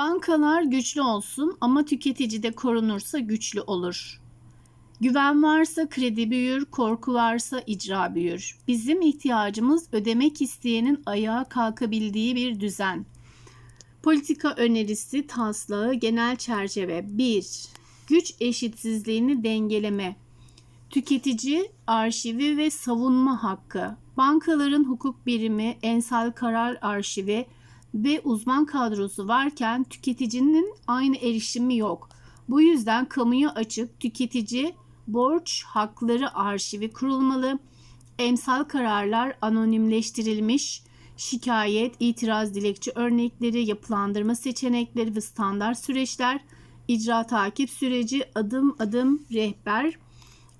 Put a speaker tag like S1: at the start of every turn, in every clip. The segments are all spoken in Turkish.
S1: Bankalar güçlü olsun ama tüketici de korunursa güçlü olur. Güven varsa kredi büyür, korku varsa icra büyür. Bizim ihtiyacımız ödemek isteyenin ayağa kalkabildiği bir düzen. Politika önerisi taslağı genel çerçeve 1. Güç eşitsizliğini dengeleme. Tüketici arşivi ve savunma hakkı. Bankaların hukuk birimi, ensal karar arşivi ve uzman kadrosu varken tüketicinin aynı erişimi yok. Bu yüzden kamuya açık tüketici borç hakları arşivi kurulmalı. Emsal kararlar anonimleştirilmiş, şikayet, itiraz dilekçe örnekleri, yapılandırma seçenekleri ve standart süreçler, icra takip süreci, adım adım rehber,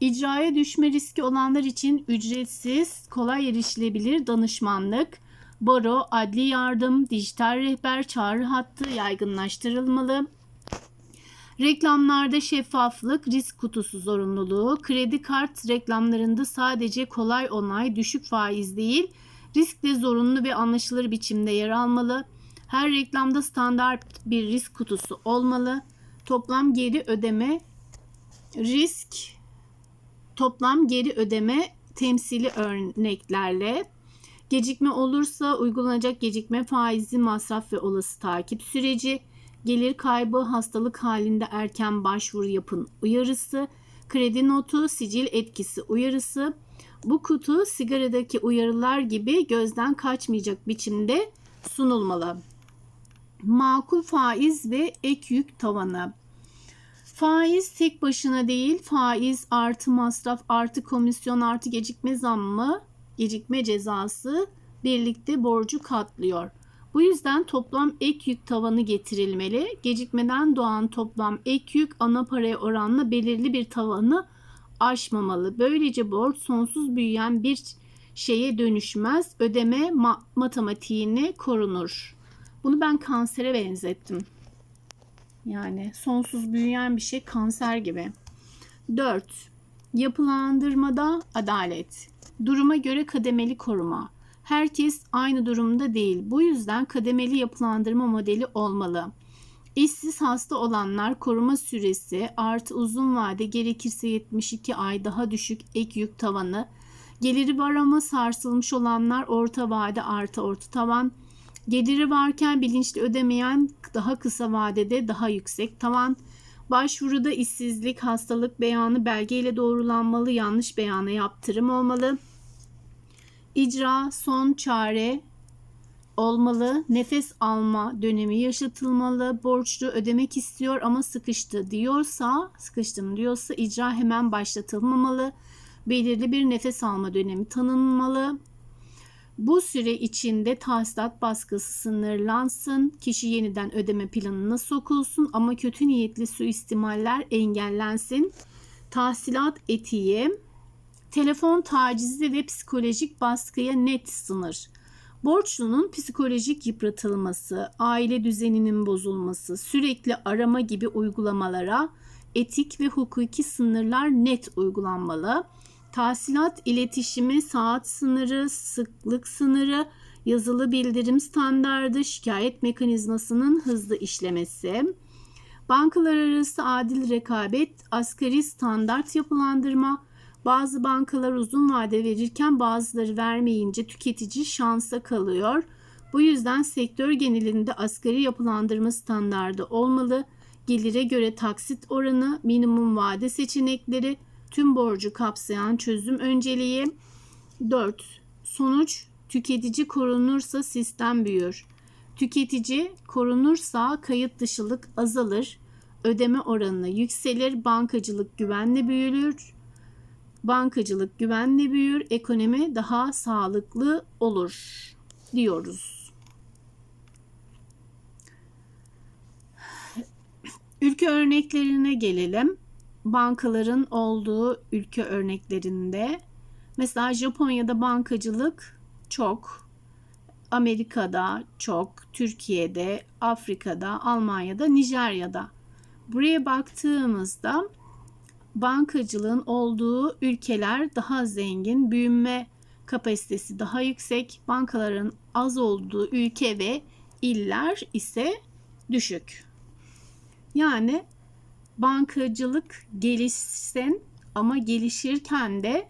S1: icraya düşme riski olanlar için ücretsiz, kolay erişilebilir danışmanlık, baro, adli yardım, dijital rehber, çağrı hattı yaygınlaştırılmalı. Reklamlarda şeffaflık, risk kutusu zorunluluğu, kredi kart reklamlarında sadece kolay onay, düşük faiz değil, risk de zorunlu ve anlaşılır biçimde yer almalı. Her reklamda standart bir risk kutusu olmalı. Toplam geri ödeme, risk, toplam geri ödeme temsili örneklerle Gecikme olursa uygulanacak gecikme faizi, masraf ve olası takip süreci, gelir kaybı, hastalık halinde erken başvuru yapın uyarısı, kredi notu, sicil etkisi uyarısı. Bu kutu sigaradaki uyarılar gibi gözden kaçmayacak biçimde sunulmalı. Makul faiz ve ek yük tavanı. Faiz tek başına değil, faiz artı masraf artı komisyon artı gecikme zammı gecikme cezası birlikte borcu katlıyor. Bu yüzden toplam ek yük tavanı getirilmeli. Gecikmeden doğan toplam ek yük ana paraya oranla belirli bir tavanı aşmamalı. Böylece borç sonsuz büyüyen bir şeye dönüşmez. Ödeme ma- matematiğini korunur. Bunu ben kansere benzettim. Yani sonsuz büyüyen bir şey kanser gibi. 4. Yapılandırmada adalet. Duruma göre kademeli koruma. Herkes aynı durumda değil. Bu yüzden kademeli yapılandırma modeli olmalı. İşsiz hasta olanlar koruma süresi artı uzun vade gerekirse 72 ay daha düşük ek yük tavanı. Geliri var ama sarsılmış olanlar orta vade artı orta tavan. Geliri varken bilinçli ödemeyen daha kısa vadede daha yüksek tavan. Başvuruda işsizlik, hastalık beyanı belgeyle doğrulanmalı, yanlış beyana yaptırım olmalı. İcra son çare olmalı. Nefes alma dönemi yaşatılmalı. Borçlu ödemek istiyor ama sıkıştı diyorsa, sıkıştım diyorsa icra hemen başlatılmamalı. Belirli bir nefes alma dönemi tanınmalı. Bu süre içinde tahsilat baskısı sınırlansın, kişi yeniden ödeme planına sokulsun ama kötü niyetli suistimaller engellensin. Tahsilat etiği, telefon tacizi ve psikolojik baskıya net sınır. Borçlunun psikolojik yıpratılması, aile düzeninin bozulması, sürekli arama gibi uygulamalara etik ve hukuki sınırlar net uygulanmalı. Tahsilat iletişimi, saat sınırı, sıklık sınırı, yazılı bildirim standardı, şikayet mekanizmasının hızlı işlemesi. Bankalar arası adil rekabet, asgari standart yapılandırma, bazı bankalar uzun vade verirken bazıları vermeyince tüketici şansa kalıyor. Bu yüzden sektör genelinde asgari yapılandırma standardı olmalı. Gelire göre taksit oranı, minimum vade seçenekleri, tüm borcu kapsayan çözüm önceliği. 4. Sonuç tüketici korunursa sistem büyür. Tüketici korunursa kayıt dışılık azalır, ödeme oranı yükselir, bankacılık güvenle büyülür, bankacılık güvenle büyür, ekonomi daha sağlıklı olur diyoruz. Ülke örneklerine gelelim. Bankaların olduğu ülke örneklerinde mesela Japonya'da bankacılık çok, Amerika'da çok, Türkiye'de, Afrika'da, Almanya'da, Nijerya'da. Buraya baktığımızda bankacılığın olduğu ülkeler daha zengin, büyüme kapasitesi daha yüksek, bankaların az olduğu ülke ve iller ise düşük. Yani bankacılık gelişsin ama gelişirken de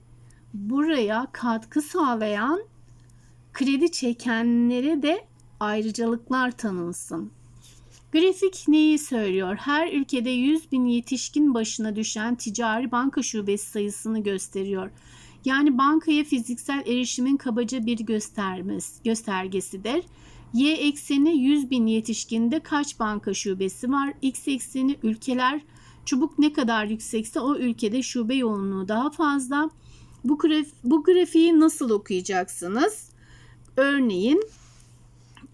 S1: buraya katkı sağlayan kredi çekenlere de ayrıcalıklar tanınsın. Grafik neyi söylüyor? Her ülkede 100 bin yetişkin başına düşen ticari banka şubesi sayısını gösteriyor. Yani bankaya fiziksel erişimin kabaca bir göstermesi, göstergesidir. Y ekseni 100 bin yetişkinde kaç banka şubesi var? X ekseni ülkeler çubuk ne kadar yüksekse o ülkede şube yoğunluğu daha fazla. Bu, graf, bu grafiği nasıl okuyacaksınız? Örneğin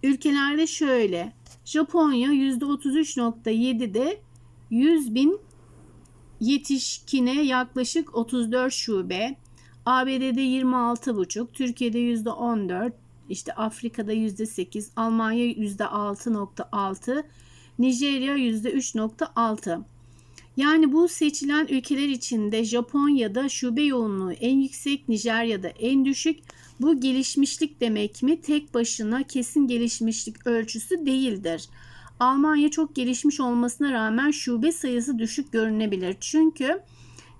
S1: ülkelerde şöyle. Japonya %33.7'de 100 bin yetişkine yaklaşık 34 şube. ABD'de 26,5, Türkiye'de %14, işte Afrika'da %8, Almanya %6.6, Nijerya %3.6. Yani bu seçilen ülkeler içinde Japonya'da şube yoğunluğu en yüksek, Nijerya'da en düşük. Bu gelişmişlik demek mi? Tek başına kesin gelişmişlik ölçüsü değildir. Almanya çok gelişmiş olmasına rağmen şube sayısı düşük görünebilir. Çünkü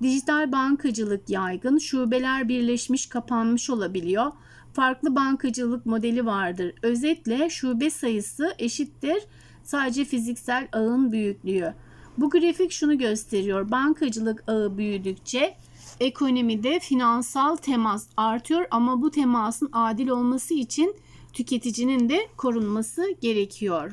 S1: dijital bankacılık yaygın, şubeler birleşmiş, kapanmış olabiliyor. Farklı bankacılık modeli vardır. Özetle şube sayısı eşittir sadece fiziksel ağın büyüklüğü. Bu grafik şunu gösteriyor. Bankacılık ağı büyüdükçe ekonomide finansal temas artıyor ama bu temasın adil olması için tüketicinin de korunması gerekiyor.